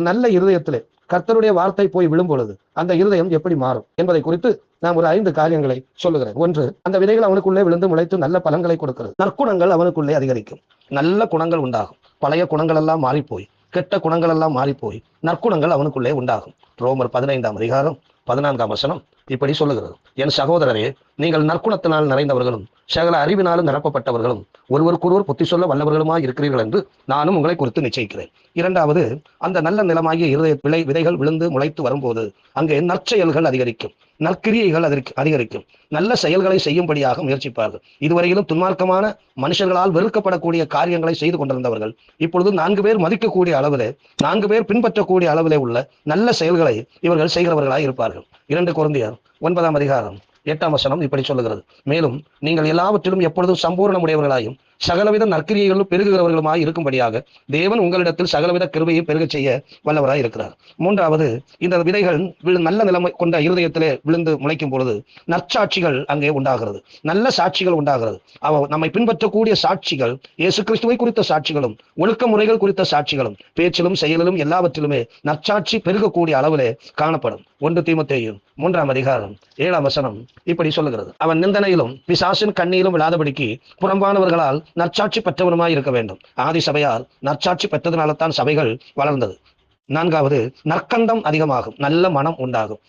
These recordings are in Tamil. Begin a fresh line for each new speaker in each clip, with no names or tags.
நல்ல இருதயத்திலே கர்த்தருடைய வார்த்தை போய் விழும் பொழுது அந்த இருதயம் எப்படி மாறும் என்பதை குறித்து நான் ஒரு ஐந்து காரியங்களை சொல்லுகிறேன். ஒன்று அந்த விதைகள் அவனுக்குள்ளே விழுந்து முளைத்து நல்ல பலன்களை கொடுக்கிறது. நற்குணங்கள் அவனுக்குள்ளே அதிகரிக்கும். நல்ல குணங்கள் உண்டாகும். பழைய குணங்கள் எல்லாம் மாறிப்போய் கெட்ட குணங்கள் எல்லாம் மாறிப்போய் நற்குணங்கள் அவனுக்குள்ளே உண்டாகும். ரோமர் பதினைந்தாம் அதிகாரம் பதினான்காம் வசனம். இப்படி சொல்லுகிறது. என் சகோதரரே நீங்கள் நற்குணத்தினால் நிறைந்தவர்களும் சகல அறிவினாலும் நிரப்பப்பட்டவர்களும் ஒருவருக்கொருவர் புத்தி சொல்ல வல்லவர்களுமாய் இருக்கிறீர்கள் என்று நானும் உங்களை குறித்து நிச்சயிக்கிறேன். இரண்டாவது அந்த நல்ல நிலமாகிய இருதய விளை விதைகள் விழுந்து முளைத்து வரும்போது அங்கே நற்செயல்கள் அதிகரிக்கும். நற்கிரியைகள் அதற்கு அதிகரிக்கும். நல்ல செயல்களை செய்யும்படியாக முயற்சிப்பார்கள். இதுவரையிலும் துன்மார்க்கமான மனுஷர்களால் வெறுக்கப்படக்கூடிய காரியங்களை செய்து கொண்டிருந்தவர்கள் இப்பொழுது நான்கு பேர் மதிக்கக்கூடிய அளவிலே நான்கு பேர் பின்பற்றக்கூடிய அளவிலே உள்ள நல்ல செயல்களை இவர்கள் செய்கிறவர்களாக இருப்பார்கள். இரண்டு குழந்தையர் ஒன்பதாம் அதிகாரம். எட்டாம் வசனம் இப்படி சொல்லுகிறது. மேலும் நீங்கள் எல்லாவற்றிலும் எப்பொழுதும் சம்பூர்ணமுடையவர்களாயும் சகலவித நற்கிரியைகளும் பெருகுகிறவர்களுமாய் இருக்கும்படியாக தேவன் உங்களிடத்தில் சகலவித கிருபையை பெருக செய்ய வல்லவராய் இருக்கிறார். மூன்றாவது இந்த விதைகள் விழு- நல்ல நிலைமை கொண்ட இருதயத்திலே விழுந்து முளைக்கும் பொழுது நற்சாட்சிகள் அங்கே உண்டாகிறது. நல்ல சாட்சிகள் உண்டாகிறது. அவ நம்மை பின்பற்றக்கூடிய சாட்சிகள் இயேசு கிறிஸ்துவை குறித்த சாட்சிகளும் ஒழுக்க முறைகள் குறித்த சாட்சிகளும் பேச்சிலும் செயலிலும் எல்லாவற்றிலுமே நற்சாட்சி பெருகக்கூடிய அளவிலே காணப்படும். ஒன்று தீமுத்தேயும் மூன்றாம் அதிகாரம் ஏழாம் வசனம். இப்படி சொல்லுகிறது. அவன் நிந்தனையிலும் பிசாசின் கண்ணியிலும் விழாதபடிக்கு புறம்பானவர்களால் நற்சாட்சி பெற்றவனுமாய் இருக்க வேண்டும். ஆதி சபையால் நற்சாட்சி பெற்றதுனால தான் சபைகள் வளர்ந்தது. நான்காவது நற்கண்டம் அதிகமாகும். நல்ல மனம் உண்டாகும்.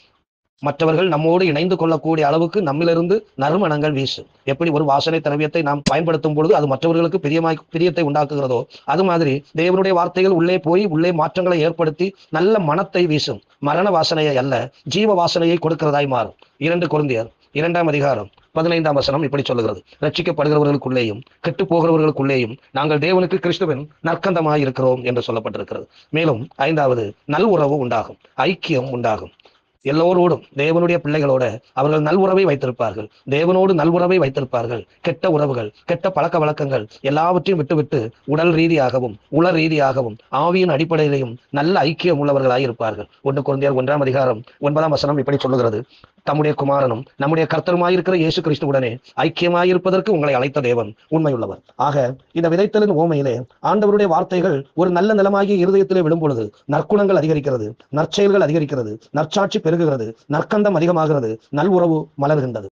மற்றவர்கள் நம்மோடு இணைந்து கொள்ளக்கூடிய அளவுக்கு நம்மிலிருந்து நறுமணங்கள் வீசும். எப்படி ஒரு வாசனை திரவியத்தை நாம் பயன்படுத்தும் பொழுது அது மற்றவர்களுக்கு பிரியமாய் பிரியத்தை உண்டாக்குகிறதோ அது மாதிரி தேவனுடைய வார்த்தைகள் உள்ளே போய் உள்ளே மாற்றங்களை ஏற்படுத்தி நல்ல மனத்தை வீசும். மரண வாசனையை அல்ல ஜீவ வாசனையை கொடுக்கிறதாய் மாறும். இரண்டு குழந்தையர் இரண்டாம் அதிகாரம் பதினைந்தாம் வசனம் இப்படி சொல்லுகிறது. ரட்சிக்கப்படுகிறவர்களுக்குள்ளேயும் கெட்டு போகிறவர்களுக்குள்ளேயும் நாங்கள் தேவனுக்கு கிறிஸ்துவின் நற்கந்தமாய் இருக்கிறோம் என்று சொல்லப்பட்டிருக்கிறது. மேலும் ஐந்தாவது நல் உறவு உண்டாகும் ஐக்கியம் உண்டாகும். எல்லோரோடும் தேவனுடைய பிள்ளைகளோட அவர்கள் நல்உறவை வைத்திருப்பார்கள். தேவனோடு நல்உறவை வைத்திருப்பார்கள். கெட்ட உறவுகள் கெட்ட பழக்க வழக்கங்கள் எல்லாவற்றையும் விட்டுவிட்டு உடல் ரீதியாகவும் உள ரீதியாகவும் ஆவியின் அடிப்படையிலையும் நல்ல ஐக்கியம் உள்ளவர்களாய் இருப்பார்கள் ஒன்று குழந்தையர் ஒன்றாம் அதிகாரம் ஒன்பதாம் வசனம் இப்படி சொல்லுகிறது. தம்முடைய குமாரனும் நம்முடைய கர்த்தருமாயிருக்கிற இயேசு கிறிஸ்துவுடனே ஐக்கியமாயிருப்பதற்கு உங்களை அழைத்த தேவன் உண்மையுள்ளவர். ஆக இந்த விதைத்தலின் ஓமையிலே ஆண்டவருடைய வார்த்தைகள் ஒரு நல்ல நிலமாகிய இருதயத்திலே விழும் பொழுது நற்குணங்கள் அதிகரிக்கிறது நற்செயல்கள் அதிகரிக்கிறது நற்சாட்சி பெருகுகிறது நற்கந்தம் அதிகமாகிறது நல் உறவு மலர்கின்றது.